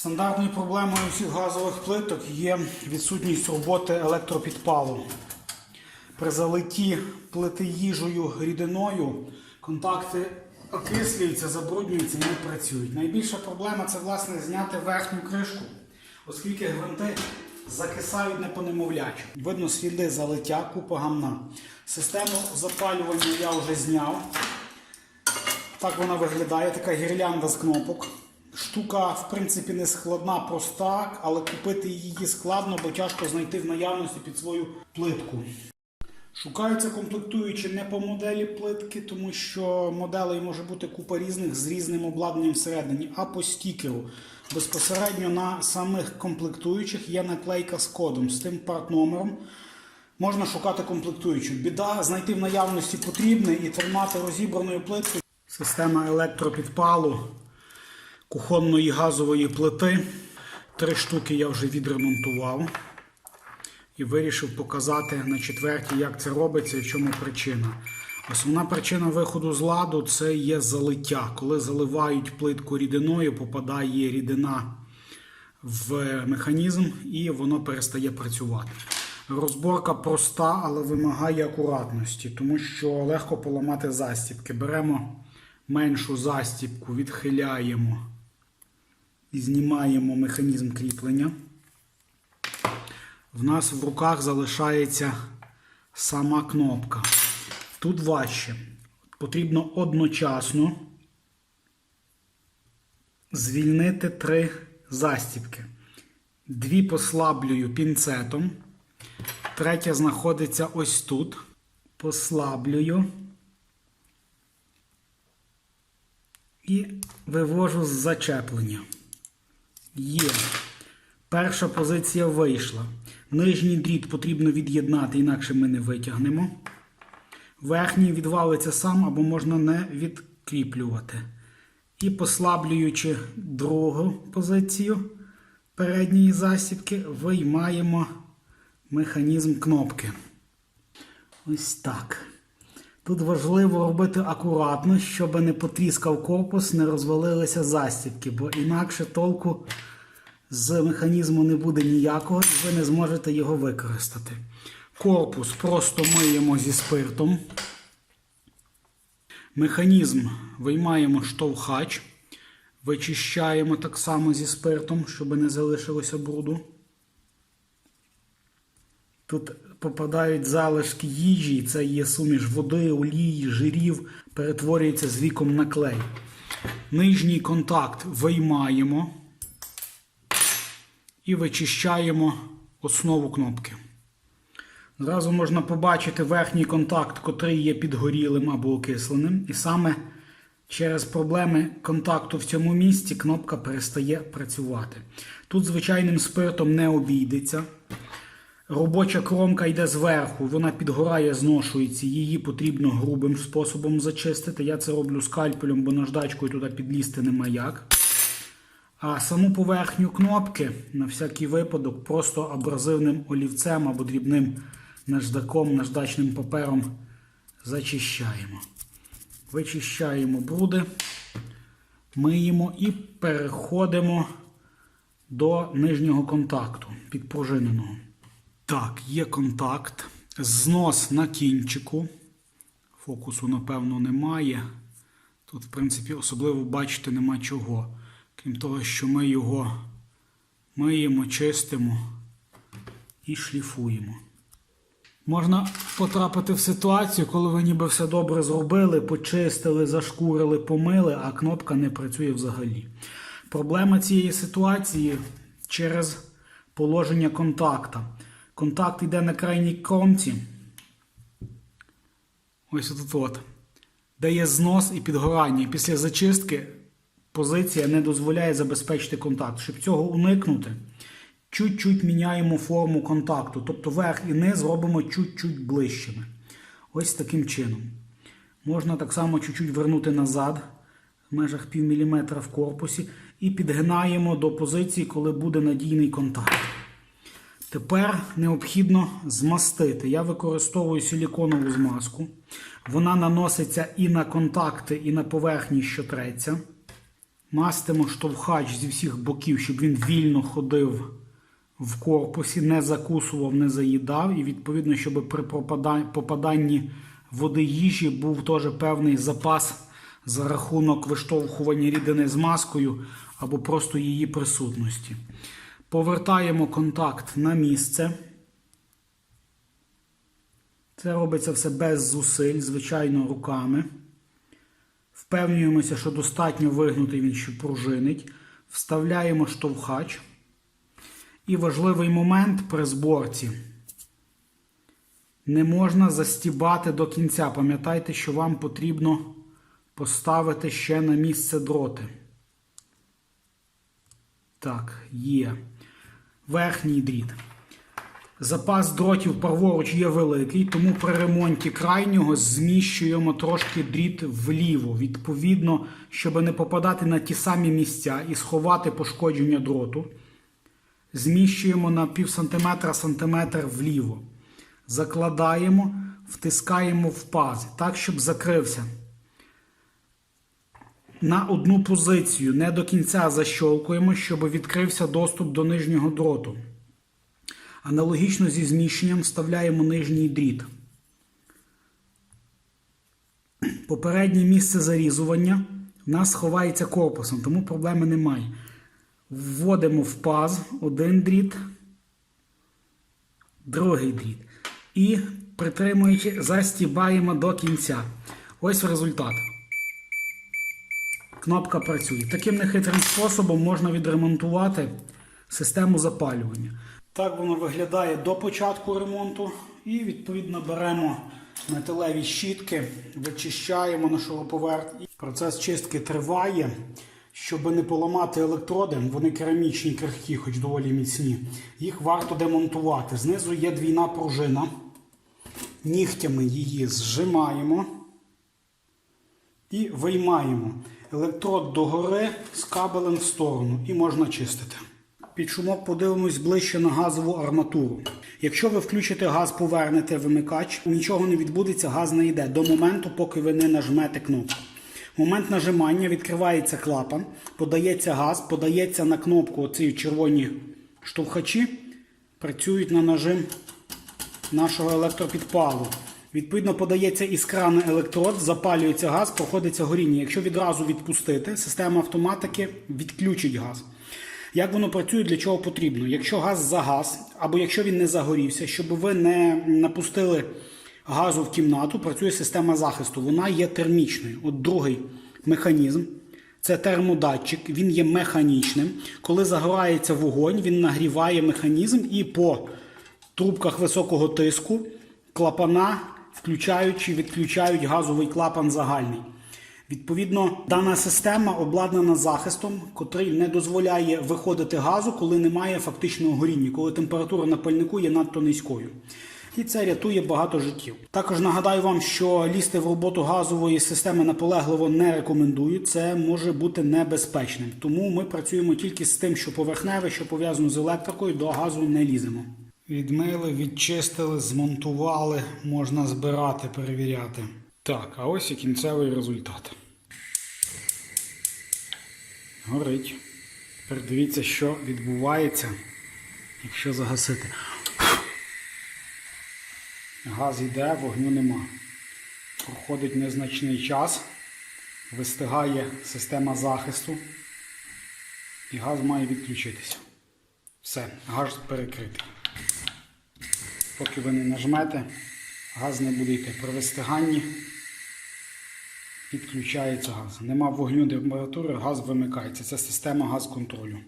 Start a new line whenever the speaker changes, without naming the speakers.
Стандартною проблемою всіх газових плиток є відсутність роботи електропідпалу. При залитті плити їжею рідиною контакти окислюються, забруднюються і не працюють. Найбільша проблема це власне зняти верхню кришку, оскільки гвинти закисають не по-немовлячу. Видно сліди залиття, купа гамна. Систему запалювання я вже зняв. Так вона виглядає, така гірлянда з кнопок. Штука, в принципі, не складна, проста, але купити її складно, бо тяжко знайти в наявності під свою плитку. Шукаються комплектуючі не по моделі плитки, тому що моделей може бути купа різних з різним обладнанням всередині, а по стікеру. Безпосередньо на самих комплектуючих є наклейка з кодом, з тим партномером. Можна шукати комплектуючу. Біда знайти в наявності потрібне і тримати розібраною плиткою. Система електропідпалу кухонної газової плити. Три штуки я вже відремонтував і вирішив показати на четвертій, як це робиться і в чому причина. Основна причина виходу з ладу це є залиття. Коли заливають плитку рідиною, попадає рідина в механізм і воно перестає працювати. Розборка проста, але вимагає акуратності, тому що легко поламати застібки. Беремо меншу застібку, відхиляємо і знімаємо механізм кріплення. В нас в руках залишається сама кнопка. Тут важче. Потрібно одночасно звільнити три застібки. Дві послаблюю пінцетом. Третя знаходиться ось тут. Послаблюю. І вивожу з зачеплення. Є. Перша позиція вийшла. Нижній дріт потрібно від'єднати, інакше ми не витягнемо. Верхній відвалиться сам або можна не відкріплювати. І послаблюючи другу позицію передньої засібки, виймаємо механізм кнопки. Ось так. Тут важливо робити акуратно, щоб не потріскав корпус, не розвалилися застібки, бо інакше толку з механізму не буде ніякого, і ви не зможете його використати. Корпус просто миємо зі спиртом. Механізм виймаємо штовхач, вичищаємо так само зі спиртом, щоб не залишилося бруду. Тут попадають залишки їжі, це є суміш води, олії, жирів, перетворюється з віком на клей. Нижній контакт виймаємо і вичищаємо основу кнопки. Зразу можна побачити верхній контакт, котрий є підгорілим або окисленим. І саме через проблеми контакту в цьому місці кнопка перестає працювати. Тут звичайним спиртом не обійдеться. Робоча кромка йде зверху, вона підгорає, зношується, її потрібно грубим способом зачистити. Я це роблю скальпелем, бо наждачкою туди підлізти нема як. А саму поверхню кнопки на всякий випадок просто абразивним олівцем або дрібним наждаком, наждачним папером зачищаємо. Вичищаємо бруди, миємо і переходимо до нижнього контакту підпружиненого. Так, є контакт. Знос на кінчику. Фокусу, напевно, немає. Тут, в принципі, особливо бачити нема чого. Крім того, що ми його миємо, чистимо і шліфуємо. Можна потрапити в ситуацію, коли ви ніби все добре зробили, почистили, зашкурили, помили, а кнопка не працює взагалі. Проблема цієї ситуації через положення контакта. Контакт йде на крайній кромці. Ось тут от. Де є знос і підгорання. Після зачистки позиція не дозволяє забезпечити контакт. Щоб цього уникнути, чуть-чуть міняємо форму контакту. Тобто верх і низ робимо чуть-чуть ближчими. Ось таким чином. Можна так само чуть-чуть вернути назад в межах пів міліметра в корпусі і підгинаємо до позиції, коли буде надійний контакт. Тепер необхідно змастити. Я використовую силіконову змазку. Вона наноситься і на контакти, і на поверхні, що треться. Мастимо штовхач зі всіх боків, щоб він вільно ходив в корпусі, не закусував, не заїдав. І відповідно, щоб при попаданні води їжі був теж певний запас за рахунок виштовхування рідини з маскою або просто її присутності. Повертаємо контакт на місце. Це робиться все без зусиль, звичайно, руками. Впевнюємося, що достатньо вигнутий він ще пружинить. Вставляємо штовхач. І важливий момент при зборці. Не можна застібати до кінця. Пам'ятайте, що вам потрібно поставити ще на місце дроти. Так, є. Верхній дріт. Запас дротів праворуч є великий, тому при ремонті крайнього зміщуємо трошки дріт вліво. Відповідно, щоб не попадати на ті самі місця і сховати пошкодження дроту. Зміщуємо на пів сантиметра сантиметр вліво. Закладаємо, втискаємо в паз, так, щоб закрився. На одну позицію не до кінця защолкуємо, щоб відкрився доступ до нижнього дроту. Аналогічно зі зміщенням вставляємо нижній дріт. Попереднє місце зарізування в нас ховається корпусом, тому проблеми немає. Вводимо в паз один дріт, другий дріт. І, притримуючи, застібаємо до кінця. Ось результат. Кнопка працює. Таким нехитрим способом можна відремонтувати систему запалювання. Так воно виглядає до початку ремонту. І відповідно беремо металеві щітки, вичищаємо на шуруповерт. Процес чистки триває. Щоб не поламати електроди, вони керамічні, крихкі, хоч доволі міцні. Їх варто демонтувати. Знизу є двійна пружина. Нігтями її зжимаємо і виймаємо електрод догори з кабелем в сторону і можна чистити. Під шумок подивимось ближче на газову арматуру. Якщо ви включите газ, повернете вимикач, нічого не відбудеться, газ не йде до моменту, поки ви не нажмете кнопку. В момент нажимання відкривається клапан, подається газ, подається на кнопку оці червоні штовхачі, працюють на нажим нашого електропідпалу. Відповідно, подається іскра на електрод, запалюється газ, проходиться горіння. Якщо відразу відпустити, система автоматики відключить газ. Як воно працює, для чого потрібно? Якщо газ загас, або якщо він не загорівся, щоб ви не напустили газу в кімнату, працює система захисту. Вона є термічною. От другий механізм це термодатчик, він є механічним. Коли загорається вогонь, він нагріває механізм і по трубках високого тиску клапана включають чи відключають газовий клапан загальний. Відповідно, дана система обладнана захистом, котрий не дозволяє виходити газу, коли немає фактичного горіння, коли температура на пальнику є надто низькою. І це рятує багато життів. Також нагадаю вам, що лізти в роботу газової системи наполегливо не рекомендую. Це може бути небезпечним. Тому ми працюємо тільки з тим, що поверхневе, що пов'язано з електрикою, до газу не ліземо. Відмили, відчистили, змонтували, можна збирати, перевіряти. Так, а ось і кінцевий результат. Горить. Тепер дивіться, що відбувається, якщо загасити. Газ йде, вогню нема. Проходить незначний час, вистигає система захисту, і газ має відключитися. Все, газ перекритий. Поки ви не нажмете, газ не буде йти. При вистиганні підключається газ. Нема вогню температури, газ вимикається. Це система газ контролю.